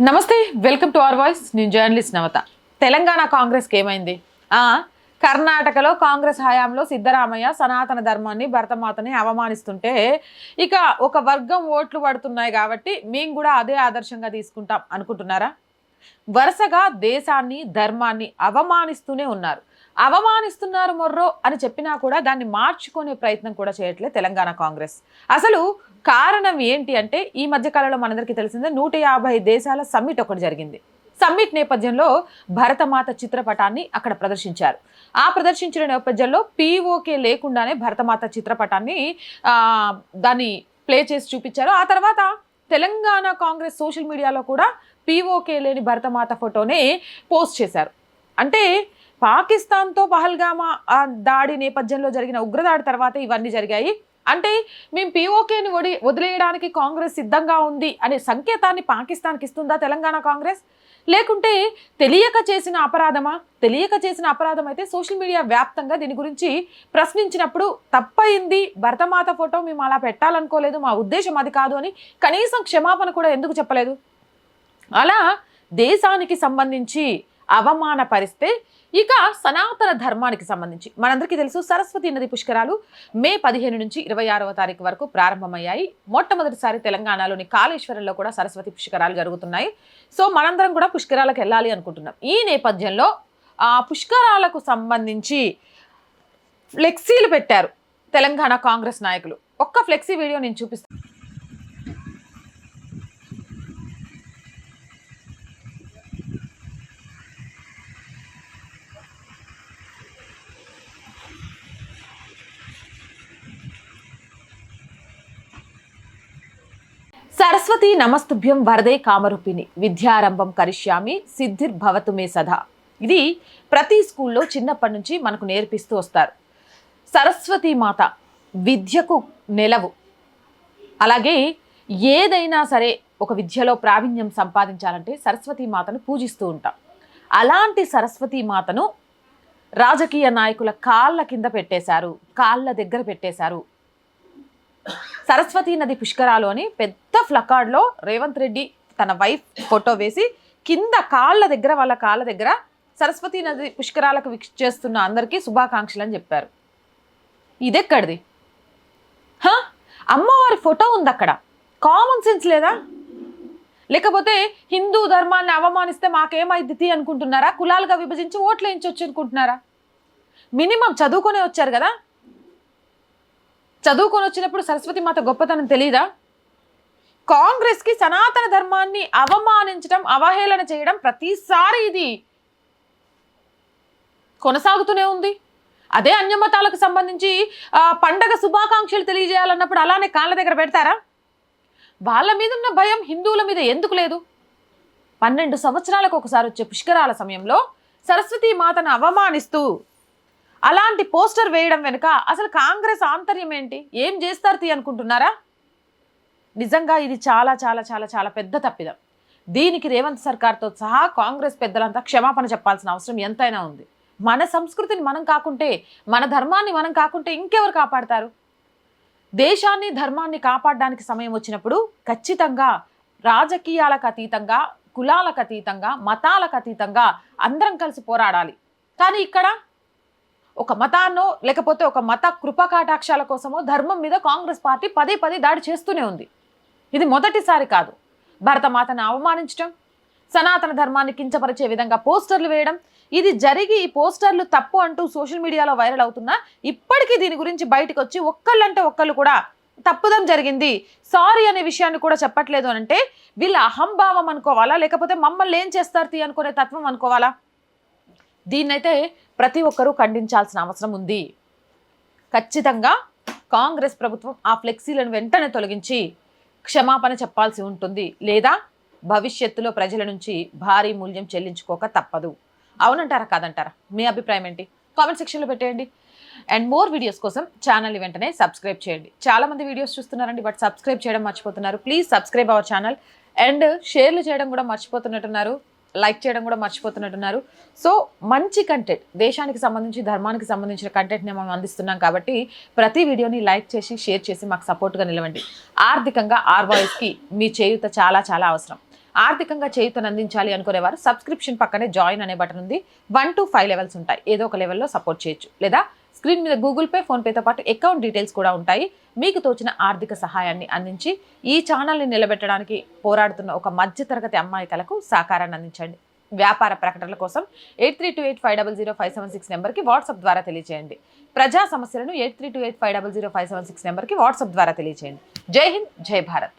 నమస్తే welcome to our voice. నేను journalist నవత. తెలంగాణ కాంగ్రెస్కి ఏమైంది? ఆ, కర్ణాటకలో కాంగ్రెస్ హయాంలో సిద్ధరామయ్య సనాతన ధర్మాన్ని భరతమాతని అవమానిస్తుంటే ఇక ఒక వర్గం ఓట్లు పడుతున్నాయి కాబట్టి మేము కూడా అదే ఆదర్శంగా తీసుకుంటాం అనుకుంటున్నారా? వరుసగా దేశాన్ని ధర్మాన్ని అవమానిస్తూనే ఉన్నారు. అవమానిస్తున్నారు మొర్రో అని చెప్పినా కూడా దాన్ని మార్చుకునే ప్రయత్నం కూడా చేయట్లే తెలంగాణ కాంగ్రెస్. అసలు కారణం ఏంటి అంటే ఈ మధ్య కాలంలో మనందరికీ తెలిసిందే నూట యాభై దేశాల సమ్మిట్ ఒకటి జరిగింది. సమ్మిట్ నేపథ్యంలో భరతమాత చిత్రపటాన్ని అక్కడ ప్రదర్శించారు. ఆ ప్రదర్శించిన నేపథ్యంలో పీఓకే లేకుండానే భరతమాత చిత్రపటాన్ని దాన్ని ప్లే చేసి చూపించారు. ఆ తర్వాత తెలంగాణ కాంగ్రెస్ సోషల్ మీడియాలో కూడా పీఓకే లేని భరతమాత ఫోటోనే పోస్ట్ చేశారు. అంటే పాకిస్తాన్తో పహల్గామా ఆ దాడి నేపథ్యంలో జరిగిన ఉగ్రదాడి తర్వాత ఇవన్నీ జరిగాయి. అంటే మేము పీఓకేని వడి వదిలేయడానికి కాంగ్రెస్ సిద్ధంగా ఉంది అనే సంకేతాన్ని పాకిస్తాన్కి ఇస్తుందా తెలంగాణ కాంగ్రెస్? లేకుంటే తెలియక చేసిన అపరాధమా? తెలియక చేసిన అపరాధం అయితే సోషల్ మీడియా వ్యాప్తంగా దీని గురించి ప్రశ్నించినప్పుడు తప్పయింది భరతమాత ఫోటో మేము అలా పెట్టాలనుకోలేదు మా ఉద్దేశం అది కాదు అని కనీసం క్షమాపణ కూడా ఎందుకు చెప్పలేదు? అలా దేశానికి సంబంధించి అవమానపరిస్తే ఇక సనాతన ధర్మానికి సంబంధించి. మనందరికీ తెలుసు సరస్వతి నది పుష్కరాలు మే పదిహేను నుంచి ఇరవై ఆరవ తారీఖు వరకు ప్రారంభమయ్యాయి. మొట్టమొదటిసారి తెలంగాణలోని కాళేశ్వరంలో కూడా సరస్వతి పుష్కరాలు జరుగుతున్నాయి. సో మనందరం కూడా పుష్కరాలకు వెళ్ళాలి అనుకుంటున్నాం. ఈ నేపథ్యంలో ఆ పుష్కరాలకు సంబంధించి ఫ్లెక్సీలు పెట్టారు తెలంగాణ కాంగ్రెస్ నాయకులు. ఒక్క ఫ్లెక్సీ వీడియో నేను చూపిస్తాను సరస్వతి నమస్తుభ్యం వరదే కామరూపిణి. విద్యారంభం కరిష్యామి సిద్ధిర్భవతు మే సదా. ఇది ప్రతి స్కూల్లో చిన్నప్పటి నుంచి మనకు నేర్పిస్తూ వస్తారు. సరస్వతి మాత విద్యకు నెలవు. అలాగే ఏదైనా సరే ఒక విద్యలో ప్రావీణ్యం సంపాదించాలంటే సరస్వతి మాతను పూజిస్తూ ఉంటాం. అలాంటి సరస్వతి మాతను రాజకీయ నాయకుల కాళ్ళ కింద పెట్టేశారు కాళ్ళ దగ్గర పెట్టేశారు సరస్వతి నది పుష్కరాలోని పెద్ద ఫ్లకార్డ్లో రేవంత్ రెడ్డి తన వైఫ్ ఫోటో వేసి కింద కాళ్ళ దగ్గర వాళ్ళ కాళ్ళ దగ్గర సరస్వతి నది పుష్కరాలకు వీక్ష చేస్తున్న అందరికీ శుభాకాంక్షలు అని చెప్పారు. ఇదెక్కడిది? హా? అమ్మవారి ఫోటో ఉంది అక్కడ కామన్ సెన్స్ లేదా? లేకపోతే హిందూ ధర్మాన్ని అవమానిస్తే మాకేమైద్ది అనుకుంటున్నారా? కులాలుగా విభజించి ఓట్లు వేయించవచ్చు అనుకుంటున్నారా? మినిమం చదువుకొనే వచ్చారు కదా? చదువుకొని వచ్చినప్పుడు సరస్వతి మాత గొప్పతనం తెలీదా? కాంగ్రెస్కి సనాతన ధర్మాన్ని అవమానించడం అవహేళన చేయడం ప్రతిసారి ఇది. కొనసాగుతూనే ఉంది. అదే అన్యమతాలకు సంబంధించి పండగ శుభాకాంక్షలు తెలియజేయాలన్నప్పుడు అలానే కాళ్ళ దగ్గర పెడతారా? వాళ్ళ మీద ఉన్న భయం హిందువుల మీద ఎందుకు లేదు? పన్నెండు సంవత్సరాలకు ఒకసారి వచ్చే పుష్కరాల సమయంలో సరస్వతి మాతను అవమానిస్తూ అలాంటి పోస్టర్ వేయడం వెనుక అసలు కాంగ్రెస్ ఆంతర్యం ఏంటి? ఏం చేస్తారు తీ అనుకుంటున్నారా? నిజంగా ఇది చాలా చాలా చాలా చాలా పెద్ద తప్పిదం. దీనికి రేవంత్ సర్కార్తో సహా కాంగ్రెస్ పెద్దలంతా క్షమాపణ చెప్పాల్సిన అవసరం ఎంతైనా ఉంది. మన సంస్కృతిని మనం కాకుంటే మన ధర్మాన్ని మనం కాకుంటే ఇంకెవరు కాపాడతారు? దేశాన్ని ధర్మాన్ని కాపాడడానికి సమయం వచ్చినప్పుడు ఖచ్చితంగా రాజకీయాలకు అతీతంగా కులాలకు అతీతంగా మతాలకు అతీతంగా అందరం కలిసి పోరాడాలి. కానీ ఇక్కడ ఒక మతాన్నో లేకపోతే ఒక మత కృపకాటాక్షాల కోసమో ధర్మం మీద కాంగ్రెస్ పార్టీ పదే పదే దాడి చేస్తూనే ఉంది. ఇది మొదటిసారి కాదు. భరతమాతను అవమానించడం సనాతన ధర్మాన్ని కించపరిచే విధంగా పోస్టర్లు వేయడం ఇది జరిగి ఈ పోస్టర్లు తప్పు అంటూ సోషల్ మీడియాలో వైరల్ అవుతున్నా ఇప్పటికీ దీని గురించి బయటకు వచ్చి ఒక్కళ్ళంటే ఒక్కళ్ళు కూడా తప్పుదం జరిగింది. సారీ అనే విషయాన్ని కూడా చెప్పట్లేదు అని అంటే వీళ్ళ అహంభావం అనుకోవాలా? లేకపోతే మమ్మల్ని ఏం చేస్తారు తీ అనుకునే తత్వం అనుకోవాలా? దీన్నైతే ప్రతి ఒక్కరూ ఖండించాల్సిన అవసరం ఉంది. ఖచ్చితంగా కాంగ్రెస్ ప్రభుత్వం ఆ ఫ్లెక్సీలను వెంటనే తొలగించి క్షమాపణ చెప్పాల్సి ఉంటుంది. లేదా భవిష్యత్తులో ప్రజల నుంచి భారీ మూల్యం చెల్లించుకోక తప్పదు. అవునంటారా? కాదంటారా? మీ అభిప్రాయం ఏంటి? కామెంట్ సెక్షన్లో పెట్టేయండి. అండ్ మోర్ వీడియోస్ కోసం ఛానల్ని వెంటనే సబ్స్క్రైబ్ చేయండి. చాలామంది వీడియోస్ చూస్తున్నారండి బట్ సబ్స్క్రైబ్ చేయడం మర్చిపోతున్నారు. Please subscribe our channel. And షేర్లు చేయడం కూడా మర్చిపోతున్నట్టున్నారు. లైక్ చేయడం కూడా మర్చిపోతున్నట్టున్నారు. సో మంచి కంటెంట్ దేశానికి సంబంధించి ధర్మానికి సంబంధించిన కంటెంట్ని మనం అందిస్తున్నాం కాబట్టి ప్రతి వీడియోని లైక్ చేసి షేర్ చేసి మాకు సపోర్ట్గా నిలవండి. ఆర్థికంగా ఆర్వాయిస్కి మీ చేయూత చాలా చాలా అవసరం. ఆర్థికంగా చేయుతను అందించాలి అనుకునేవారు సబ్స్క్రిప్షన్ పక్కనే జాయిన్ అనే బటన్ ఉంది. వన్ టు ఫైవ్ లెవెల్స్ ఉంటాయి. ఏదో ఒక లెవెల్లో సపోర్ట్ చేయొచ్చు. లేదా స్క్రీన్ మీద గూగుల్ పే ఫోన్పేతో పాటు అకౌంట్ డీటెయిల్స్ కూడా ఉంటాయి. మీకు తోచిన ఆర్థిక సహాయాన్ని అందించి ఈ ఛానల్ని నిలబెట్టడానికి పోరాడుతున్న ఒక మధ్యతరగతి అమ్మాయికలకు సహకారాన్ని అందించండి. వ్యాపార ప్రకటనల కోసం eight three two eight five double zero five seven six నెంబర్కి వాట్సాప్ ద్వారా తెలియజేయండి ప్రజా సమస్యలను eight three two eight five double zero five seven six నెంబర్కి వాట్సాప్ ద్వారా తెలియజేయండి జై హింద్ జై భారత్.